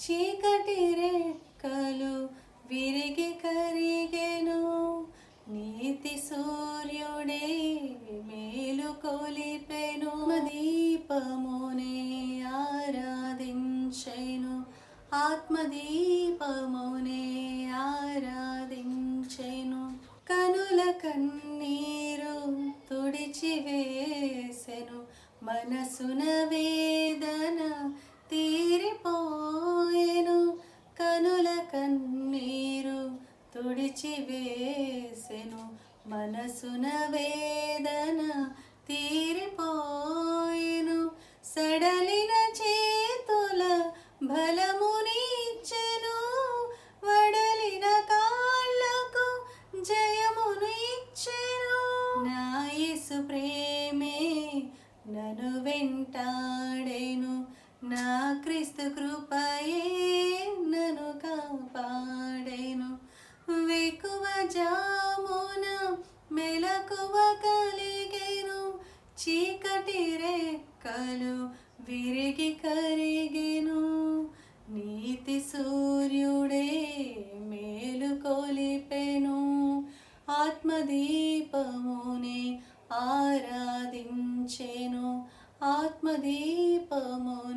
చీకటి రెక్కలు విరిగి కరిగెను. నీతి సూర్యుడే మేలు కొలిపెను. దీపమునే ఆరాధించెను. ఆత్మదీపమునే ఆరాధించెను. కనుల కన్నీరు తుడిచివేసెను. మనసున వేదన కనుల కన్నీరు తుడిచివేసెను. మనసున వేదన తీరిపోయెను. సడలిన చేతుల బలమునిచ్చెను. వడలిన కాళ్ళకు జయమును ఇచ్చెను ప్రేమే నన్ను వెంటాడేను. నా క్రీస్తు కృప తక్కువ కలిగేను చీకటి రెక్కలు విరిగి కరిగెను. నీతి సూర్యుడే మేలు కొలిపెను ఆత్మదీపమునే ఆరాధించెను. ఆత్మదీపము